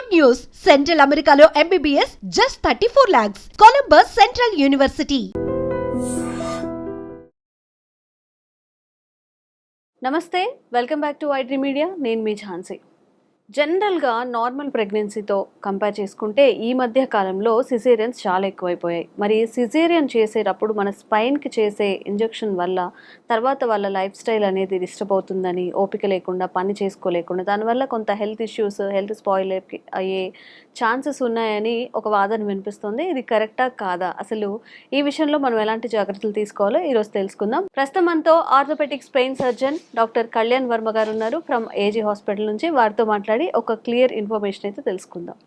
Good news! Central Americano MBBS just 34 lakhs. Columbus Central University. నమస్తే welcome back to వైడ్రీ media నేను మీ ఝాన్సీ జనరల్గా నార్మల్ ప్రెగ్నెన్సీతో కంపేర్ చేసుకుంటే ఈ మధ్య కాలంలో సిజేరియన్స్ చాలా ఎక్కువైపోయాయి. మరి సిజేరియన్ చేసేటప్పుడు మన స్పైన్కి చేసే ఇంజెక్షన్ వల్ల తర్వాత వాళ్ళ లైఫ్ స్టైల్ అనేది డిస్టర్బ్ అవుతుందని ఓపిక లేకుండా పని చేసుకోలేకుండా దానివల్ల కొంత హెల్త్ ఇష్యూస్ హెల్త్ స్పాయిల్ అయ్యే ఛాన్సెస్ ఉన్నాయని ఒక వాదన వినిపిస్తుంది. ఇది కరెక్టా కాదా? అసలు ఈ విషయంలో మనం ఎలాంటి జాగ్రత్తలు తీసుకోవాలో ఈరోజు తెలుసుకుందాం. ప్రస్తుతం మనతో orthopaedic spine surgeon doctor Kalyan Varma గారు ఉన్నారు. ఫ్రమ్ ఏజీ హాస్పిటల్ నుంచి వారితో మాట్లాడి ఒక క్లియర్ ఇన్ఫర్మేషన్ అయితే తెలుసుకుందాం.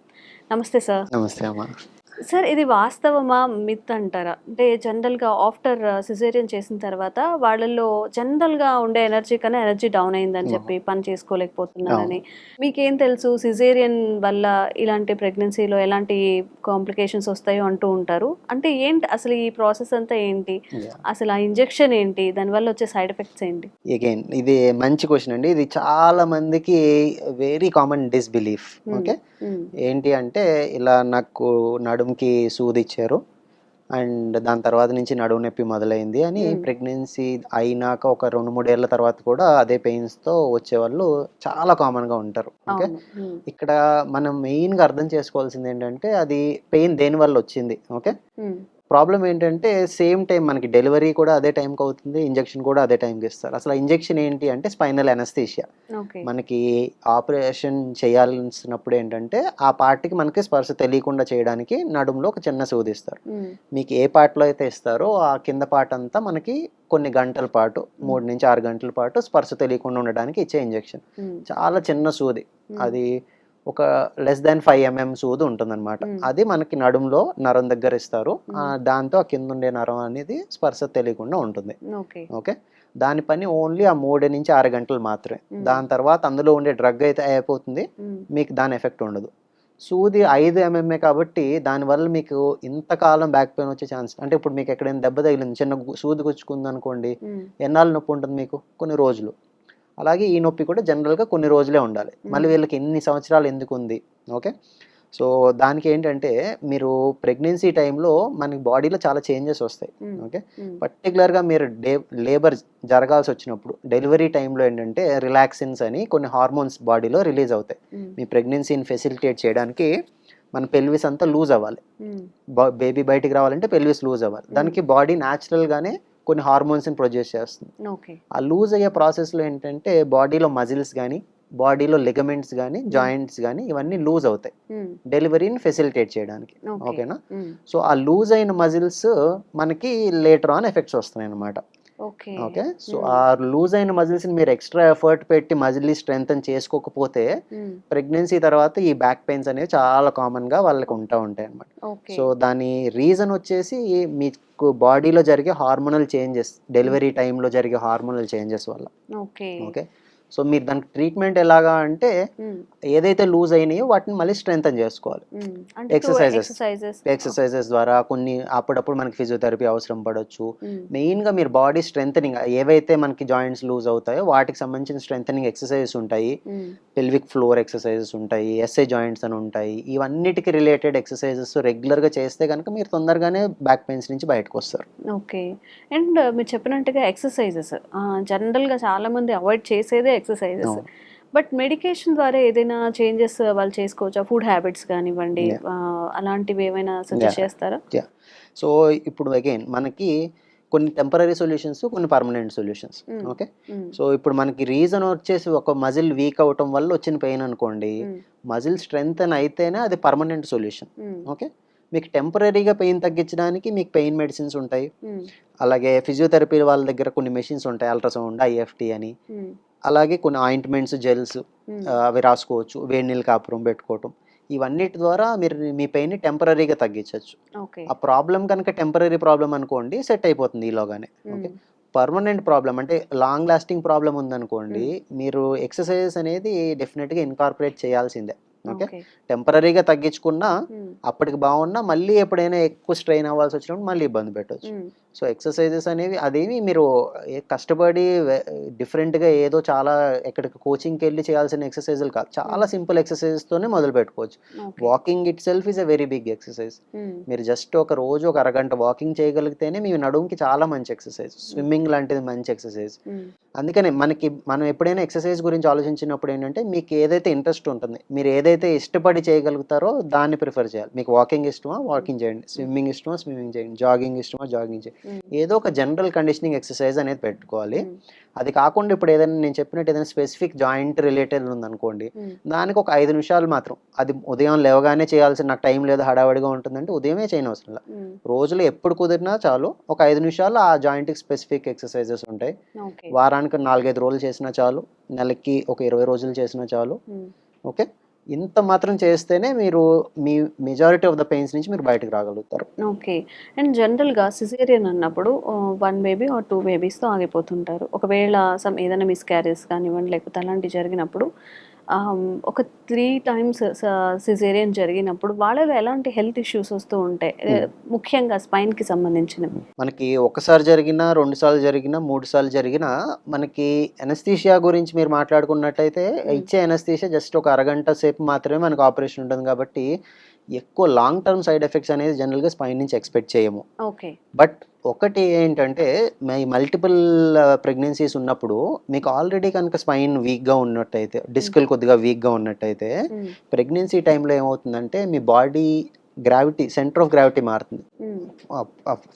నమస్తే సార్. నమస్తే అమ్మా. సార్ ఇది వాస్తవమా? మిత్ అంటారా? అంటే జనరల్గా ఆఫ్టర్ సిజేరియన్ చేసిన తర్వాత వాళ్ళల్లో జనరల్గా ఉండే ఎనర్జీ కన్నా ఎనర్జీ డౌన్ అయిందని చెప్పి పని చేసుకోలేకపోతున్నారని. మీకేం తెలుసు? సిజేరియన్ వల్ల ఇలాంటి ప్రెగ్నెన్సీలో ఎలాంటి కాంప్లికేషన్స్ వస్తాయో అంటూ ఉంటారు. అంటే ఏంటి అసలు ఈ ప్రాసెస్ అంతా ఏంటి? అసలు ఆ ఇంజెక్షన్ ఏంటి? దానివల్ల వచ్చే సైడ్ ఎఫెక్ట్స్ ఏంటి? అగైన్ ఇది మంచి క్వశ్చన్ అండి. ఇది చాలా మందికి వెరీ కామన్ డిస్బిలీఫ్ ఓకే. ఏంటి అంటే ఇలా నాకు నడుముకి సూది ఇచ్చారు అండ్ దాని తర్వాత నుంచి నడుము నొప్పి మొదలైంది అని. ప్రెగ్నెన్సీ అయినాక ఒక రెండు మూడేళ్ళ తర్వాత కూడా అదే పెయిన్స్తో వచ్చేవాళ్ళు చాలా కామన్గా ఉంటారు ఓకే. ఇక్కడ మనం మెయిన్గా అర్థం చేసుకోవాల్సింది ఏంటంటే అది పెయిన్ దేని వల్ల వచ్చింది ఓకే. ప్రాబ్లం ఏంటంటే సేమ్ టైం మనకి డెలివరీ కూడా అదే టైంకి అవుతుంది ఇంజెక్షన్ కూడా అదే టైంకి ఇస్తారు. అసలు ఇంజెక్షన్ ఏంటి అంటే స్పైనల్ అనస్థీషియా ఓకే. మనకి ఆపరేషన్ చేయాల్సినప్పుడు ఏంటంటే ఆ పార్ట్కి మనకి స్పర్శ తెలియకుండా చేయడానికి నడుములో ఒక చిన్న సూది ఇస్తారు. మీకు ఏ పార్ట్లో అయితే ఇస్తారో ఆ కింద పార్ట్ అంతా మనకి కొన్ని గంటల పాటు మూడు నుంచి ఆరు గంటల పాటు స్పర్శ తెలియకుండా ఉండడానికి ఇచ్చే ఇంజెక్షన్. చాలా చిన్న సూది. అది ఒక లెస్ దాన్ ఫైవ్ ఎంఎం సూది ఉంటుందన్నమాట. మ్మ్. అది మనకి నడుములో నరం దగ్గర ఇస్తారు. ఆ, దాంతో ఆ కింద ఉండే నరం అనేది స్పర్శ తెలియకుండా ఉంటుంది. ఓకే. దాని పని ఓన్లీ ఆ మూడు నుంచి ఆరు గంటలు మాత్రమే. మ్మ్. దాని తర్వాత అందులో ఉండే డ్రగ్ అయితే అయిపోతుంది. మీకు దాని ఎఫెక్ట్ ఉండదు. సూది ఐదు ఎంఎంఏ కాబట్టి దానివల్ల మీకు ఇంతకాలం బ్యాక్ పెయిన్ వచ్చే ఛాన్స్ అంటే ఇప్పుడు మీకు ఎక్కడైనా దెబ్బ తగిలింది చిన్న సూది గుచ్చుకుంది అనుకోండి. ఎన్నాళ్ళు నొప్పి ఉంటుంది మీకు? కొన్ని రోజులు. అలాగే ఈ నొప్పి కూడా జనరల్గా కొన్ని రోజులే ఉండాలి. మళ్ళీ వీళ్ళకి ఎన్ని సంవత్సరాలు ఎందుకు ఉంది ఓకే? సో దానికి ఏంటంటే మీరు ప్రెగ్నెన్సీ టైంలో మనకి బాడీలో చాలా చేంజెస్ వస్తాయి. ఓకే. పర్టికులర్గా మీరు డే లేబర్ జరగాల్సి వచ్చినప్పుడు డెలివరీ టైంలో ఏంటంటే రిలాక్సిన్స్ అని కొన్ని హార్మోన్స్ బాడీలో రిలీజ్ అవుతాయి. మీ ప్రెగ్నెన్సీని ఫెసిలిటేట్ చేయడానికి మన పెల్విస్ అంతా లూజ్ అవ్వాలి. బేబీ బయటికి రావాలంటే పెల్విస్ లూజ్ అవ్వాలి. దానికి బాడీ న్యాచురల్గానే కొన్ని హార్మోన్స్ని ప్రొడ్యూస్ చేస్తుంది. ఆ లూజ్ అయ్యే ప్రాసెస్లో ఏంటంటే బాడీలో మజిల్స్ కానీ బాడీలో లిగమెంట్స్ కానీ జాయింట్స్ కానీ ఇవన్నీ లూజ్ అవుతాయి. డెలివరీని ఫెసిలిటేట్ చేయడానికి. ఓకే ఓకేనా. సో ఆ లూజ్ అయిన మజిల్స్ మనకి లేటర్ ఆన్ ఎఫెక్ట్స్ వస్తున్నాయి అనమాట ఓకే. సో. ఆ లూజ్ అయిన మజిల్స్ని మీరు ఎక్స్ట్రా ఎఫర్ట్ పెట్టి మజిల్ స్ట్రెంగ్ చేసుకోకపోతే. ప్రెగ్నెన్సీ తర్వాత ఈ బ్యాక్ పెయిన్స్ అనేవి చాలా కామన్గా వాళ్ళకి ఉంటా ఉంటాయి అనమాట సో దాని రీజన్ వచ్చేసి మీకు బాడీలో జరిగే హార్మోనల్ చేంజెస్ డెలివరీ టైంలో జరిగే హార్మోనల్ చేంజెస్ వల్ల. ఓకే. ఓకే? సో మీరు దానికి ట్రీట్మెంట్ ఎలాగా అంటే. ఏదైతే లూజ్ అయినాయో వాటిని మళ్ళీ స్ట్రెంగ్ చేసుకోవాలి. ఎక్సర్సైజెస్ ఎక్సర్సైజెస్ ద్వారా కొన్ని అప్పుడప్పుడు మనకి ఫిజియోథెరపీ అవసరం పడవచ్చు మెయిన్గా మీరు బాడీ స్ట్రెంగ్ ఏవైతే మనకి జాయింట్స్ లూజ్ అవుతాయో వాటికి సంబంధించిన స్ట్రెంగ్ ఎక్సర్సైజెస్ ఉంటాయి. పెల్విక్ ఫ్లోర్ ఎక్సర్సైజెస్ ఉంటాయి ఎస్ఐ జాయింట్స్ అని ఉంటాయి. ఇవన్నిటికి రిలేటెడ్ ఎక్సర్సైజెస్ రెగ్యులర్గా చేస్తే కనుక మీరు తొందరగానే బ్యాక్ పెయిన్స్ నుంచి బయటకు వస్తారు. ఓకే అండ్ మీరు చెప్పినట్టుగా ఎక్సర్సైజెస్ జనరల్గా చాలా మంది అవాయిడ్ చేసేదే ఎక్సర్సైజెస్. బట్ మెడికేషన్ ద్వారా ఏదైనా చేంజెస్ వాళ్ళు చేసుకోవచ్చా ఫుడ్ హ్యాబిట్స్ కానివ్వండి అలాంటివి ఏమైనా సజెస్ట్. చేస్తారా సో ఇప్పుడు అగైన్ మనకి కొన్ని టెంపరీ సొల్యూషన్స్ కొన్ని పర్మనెంట్ సొల్యూషన్స్. ఓకే. సో ఇప్పుడు మనకి రీజన్ వచ్చేసి ఒక మజిల్ వీక్ అవటం వల్ల వచ్చిన పెయిన్ అనుకోండి. మజిల్ స్ట్రెంగ్త్ అని అయితేనే అది పర్మనెంట్ సొల్యూషన్. ఓకే మీకు టెంపరీగా పెయిన్ తగ్గించడానికి మీకు పెయిన్ మెడిసిన్స్ ఉంటాయి మ్మ్. అలాగే ఫిజియోథెరపీ వాళ్ళ దగ్గర కొన్ని మెషిన్స్ ఉంటాయి అల్ట్రాసౌండ్ ఐఎఫ్టీ అని మ్మ్. అలాగే కొన్ని ఆయింట్మెంట్స్ జెల్స్. అవి రాసుకోవచ్చు. వేడి నీళ్ళు కాపురం పెట్టుకోవటం. ఇవన్నిటి ద్వారా మీరు మీ పెయిన్ని టెంపరీగా తగ్గించవచ్చు ఆ ప్రాబ్లం కనుక టెంపరీ ప్రాబ్లం అనుకోండి సెట్ అయిపోతుంది ఈలోగానే. ఓకే. పర్మనెంట్ ప్రాబ్లం అంటే లాంగ్ లాస్టింగ్ ప్రాబ్లం ఉందనుకోండి మీరు ఎక్సర్సైజెస్ అనేది డెఫినెట్గా ఇన్కార్పొరేట్ చేయాల్సిందే. ఓకే? టెంపరీగా తగ్గించుకున్నా. అప్పటికి బాగున్నా మళ్ళీ ఎప్పుడైనా ఎక్కువ స్ట్రెయిన్ అవ్వాల్సి వచ్చినప్పుడు మళ్ళీ ఇబ్బంది పెట్టవచ్చు. సో ఎక్సర్సైజెస్ అనేవి అదేమి మీరు ఏ- కష్టపడి డిఫరెంట్గా ఏదో చాలా ఎక్కడికి కోచింగ్కి వెళ్ళి చేయాల్సిన ఎక్సర్సైజులు కాదు. చాలా సింపుల్ ఎక్సర్సైజెస్తోనే మొదలు పెట్టుకోవచ్చు. Walking itself is a very big exercise. మీరు జస్ట్ ఒక రోజు ఒక అరగంట వాకింగ్ చేయగలిగితేనే మీ నడుముకి చాలా మంచి ఎక్సర్సైజ్. స్విమ్మింగ్ లాంటిది మంచి ఎక్సర్సైజ్. అందుకనే మనకి మనం ఎప్పుడైనా ఎక్సర్సైజ్ గురించి ఆలోచించినప్పుడు ఏంటంటే మీకు ఏదైతే ఇంట్రెస్ట్ ఉంటుంది మీరు ఏదైతే ఇష్టపడి చేయగలుగుతారో దాన్ని ప్రిఫర్ చేయాలి. మీకు వాకింగ్ ఇష్టమా? వాకింగ్ చేయండి. స్విమ్మింగ్ ఇష్టమా? స్విమ్మింగ్ చేయండి. జాగింగ్ ఇష్టమా? జాగింగ్ చేయండి. ఏదో ఒక జనరల్ కండిషనింగ్ ఎక్సర్సైజ్ అనేది పెట్టుకోవాలి మ్మ్. అది కాకుండా ఇప్పుడు ఏదైనా నేను చెప్పినట్టు ఏదైనా స్పెసిఫిక్ జాయింట్ రిలేటెడ్ ఉందనుకోండి మ్మ్. దానికి ఒక ఐదు నిమిషాలు మాత్రం అది ఉదయం లేవగానే చేయాల్సిన నాకు టైం లేదు హడావడిగా ఉంటుందంటే ఉదయమే చేయని అవసరం లేదు. రోజులో ఎప్పుడు కుదిరినా చాలు ఒక ఐదు నిమిషాలు ఆ జాయింట్కి స్పెసిఫిక్ ఎక్సర్సైజెస్ ఉంటాయి వారానికి నాలుగైదు రోజులు చేసినా చాలు నెలకి ఒక ఇరవై రోజులు చేసినా చాలు. ఓకే ఇంత మాత్రం చేస్తేనే మీరు మీ మెజారిటీ ఆఫ్ ద పెయిన్స్ నుంచి మీరు బయటకు రాగలుగుతారు. ఓకే అండ్ జనరల్గా సిజేరియన్ అన్నప్పుడు వన్ బేబీ ఆర్ టూ బేబీస్తో ఆగిపోతుంటారు. ఒకవేళ సమ్ ఏదైనా మిస్క్యారేజ్ కానివ్వండి లేకపోతే అలాంటివి జరిగినప్పుడు ఒక త్రీ టైమ్స్ సిజేరియన్ జరిగినప్పుడు వాళ్ళలో ఎలాంటి హెల్త్ ఇష్యూస్ వస్తూ ఉంటాయి? ముఖ్యంగా స్పైన్కి సంబంధించినవి. మనకి ఒకసారి జరిగినా రెండు సార్లు జరిగినా మూడు సార్లు జరిగినా మనకి ఎనస్థీషియా గురించి మీరు మాట్లాడుకున్నట్టయితే ఇచ్చే ఎనస్థీషియా జస్ట్ ఒక అరగంట సేపు మాత్రమే మనకు ఆపరేషన్ ఉంటుంది కాబట్టి ఎక్కువ లాంగ్ టర్మ్ సైడ్ ఎఫెక్ట్స్ అనేది జనరల్గా స్పైన్ నుంచి ఎక్స్పెక్ట్ చేయము. ఓకే. బట్ ఒకటి ఏంటంటే మీ మల్టిపుల్ ప్రెగ్నెన్సీస్ ఉన్నప్పుడు మీకు ఆల్రెడీ కనుక స్పైన్ వీక్గా ఉన్నట్టయితే డిస్కులు కొద్దిగా వీక్గా ఉన్నట్టయితే. ప్రెగ్నెన్సీ టైంలో ఏమవుతుందంటే మీ body gravity centre of gravity మారుతుంది.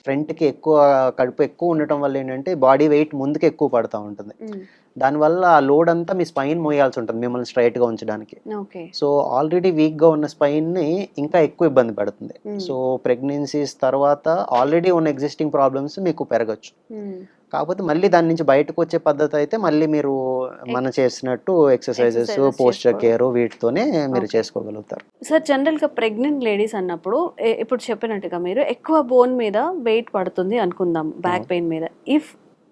ఫ్రంట్కి ఎక్కువ కడుపు ఎక్కువ ఉండటం వల్ల ఏంటంటే బాడీ వెయిట్ ముందుకు ఎక్కువ పడుతూ ఉంటుంది మ్మ్. దానివల్ల ఆ లోడ్ అంతా మీ స్పైన్ మోయాల్సి ఉంటుంది మిమ్మల్ని స్ట్రైట్గా ఉంచడానికి సో ఆల్రెడీ వీక్గా ఉన్న స్పైన్ని ఇంకా ఎక్కువ ఇబ్బంది పడుతుంది. సో ప్రెగ్నెన్సీస్ తర్వాత ఆల్రెడీ ఉన్న ఎగ్జిస్టింగ్ ప్రాబ్లమ్స్ మీకు పెరగచ్చు. కాకపోతే మళ్ళీ దాని నుంచి బయటకు వచ్చే పద్ధతి అయితే మళ్ళీ మీరు మనం చేసినట్టు ఎక్సర్సైజెస్ చేసుకోవడం. కేర్ వీటితోనే మీరు. చేసుకోగలుగుతారు సార్ జనరల్గా ప్రెగ్నెంట్ లేడీస్ అన్నప్పుడు ఇప్పుడు చెప్పినట్టుగా మీరు ఎక్కువ బోన్ మీద వెయిట్ పడుతుంది అనుకుందాం బ్యాక్. పెయిన్ మీద ఇఫ్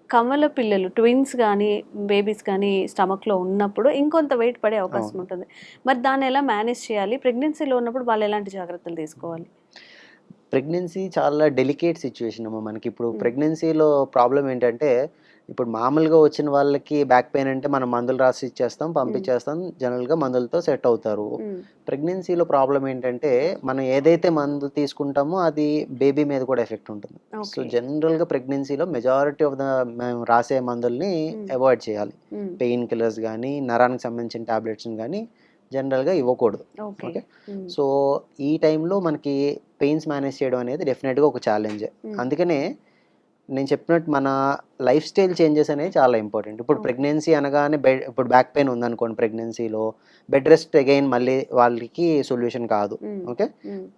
కమల పిల్లలు ట్విన్స్ కానీ బేబీస్ కానీ స్టమక్లో ఉన్నప్పుడు ఇంకొంత వెయిట్ పడే అవకాశం. ఉంటుంది మరి దాన్ని ఎలా మేనేజ్ చేయాలి ప్రెగ్నెన్సీలో ఉన్నప్పుడు వాళ్ళు ఎలాంటి జాగ్రత్తలు తీసుకోవాలి ప్రెగ్నెన్సీ చాలా డెలికేట్ సిచ్యువేషన్ అమ్మ మనకి ఇప్పుడు. ప్రెగ్నెన్సీలో ప్రాబ్లం ఏంటంటే ఇప్పుడు మామూలుగా వచ్చిన వాళ్ళకి బ్యాక్ పెయిన్ అంటే మనం మందులు రాసి ఇచ్చేస్తాం పంపించేస్తాం జనరల్గా మందులతో సెట్ అవుతారు. ప్రెగ్నెన్సీలో ప్రాబ్లం ఏంటంటే మనం ఏదైతే మందు తీసుకుంటామో అది బేబీ మీద కూడా ఎఫెక్ట్ ఉంటుంది సో జనరల్గా ప్రెగ్నెన్సీలో మెజారిటీ ఆఫ్ ద మేము రాసే మందుల్ని. అవాయిడ్ చేయాలి. పెయిన్ కిల్లర్స్ కానీ నరానికి సంబంధించిన టాబ్లెట్స్ కానీ జనరల్గా ఇవ్వకూడదు ఓకే. సో ఈ టైంలో మనకి పెయిన్స్ మేనేజ్ చేయడం అనేది డెఫినెట్గా ఒక ఛాలెంజ్. అందుకనే నేను చెప్పినట్టు మన లైఫ్ స్టైల్ చేంజెస్ అనేవి చాలా ఇంపార్టెంట్ ఇప్పుడు. ప్రెగ్నెన్సీ అనగానే బెడ్ ఇప్పుడు బ్యాక్ పెయిన్ ఉందనుకోండి ప్రెగ్నెన్సీలో బెడ్ రెస్ట్ అగైన్ మళ్ళీ వాళ్ళకి సొల్యూషన్ కాదు. ఓకే.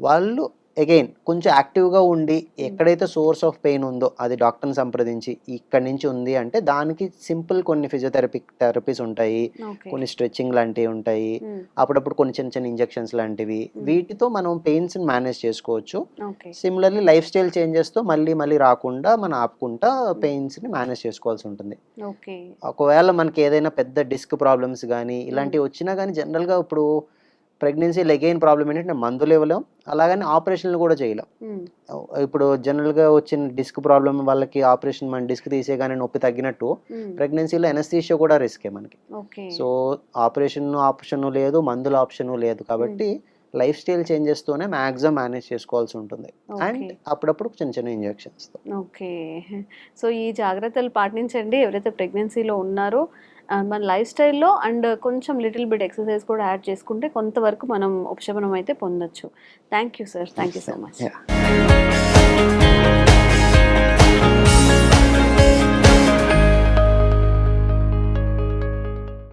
వాళ్ళు అగైన్ కొంచెం యాక్టివ్గా ఉండి ఎక్కడైతే సోర్స్ ఆఫ్ పెయిన్ ఉందో అది డాక్టర్ని సంప్రదించి ఇక్కడి నుంచి ఉంది అంటే దానికి సింపుల్ కొన్ని ఫిజియోథెరపీ థెరపీస్ ఉంటాయి. కొన్ని స్ట్రెచ్చింగ్ లాంటివి ఉంటాయి. మ్మ్. అప్పుడప్పుడు కొన్ని చిన్న చిన్న ఇంజెక్షన్స్ లాంటివి. Hmm. వీటితో మనం పెయిన్స్ మేనేజ్ చేసుకోవచ్చు. సిమిలర్లీ లైఫ్ స్టైల్ చేంజెస్తో మళ్ళీ మళ్ళీ రాకుండా మనం ఆపుకుంటా పెయిన్స్ని మేనేజ్ చేసుకోవాల్సి ఉంటుంది. ఓకే ఒకవేళ మనకి ఏదైనా పెద్ద డిస్క్ ప్రాబ్లమ్స్ కానీ ఇలాంటివి వచ్చినా కానీ జనరల్గా ఇప్పుడు ప్రెగ్నెన్సీలో అగైన్ ప్రాబ్లం ఏంటంటే మందులు ఇవ్వలేం అలాగని ఆపరేషన్లు కూడా చేయలేం. ఇప్పుడు జనరల్గా వచ్చిన డిస్క్ ప్రాబ్లం వాళ్ళకి ఆపరేషన్ మన డిస్క్ తీసేగానే నొప్పి తగ్గినట్టు. ప్రెగ్నెన్సీలో ఎనస్థీషియా కూడా రిస్కే మనకి. సో ఆపరేషన్ ఆప్షన్ లేదు మందుల ఆప్షన్ లేదు కాబట్టి లైఫ్ స్టైల్ చేంజెస్తోనే మ్యాక్సిమం మేనేజ్ చేసుకోవాల్సి ఉంటుంది. అండ్ అప్పుడప్పుడు చిన్న చిన్న ఇంజెక్షన్స్ ఓకే. సో ఈ జాగ్రత్తలు పాటించండి. ఎవరైతే ప్రెగ్నెన్సీలో ఉన్నారో మన లైఫ్ స్టైల్లో అండ్ కొంచెం లిటిల్ బిట్ ఎక్సర్సైజ్ కూడా యాడ్ చేసుకుంటే కొంతవరకు మనం ఉపశమనం అయితే పొందొచ్చు. Thank you sir thank you so much.